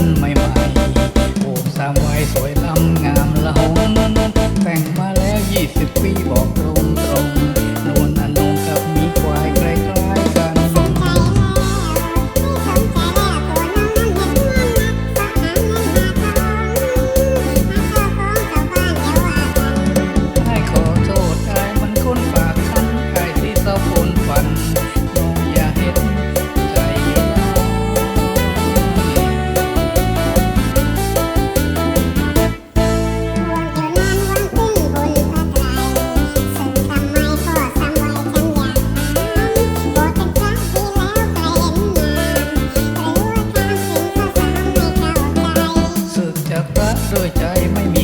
man may mahal. Y.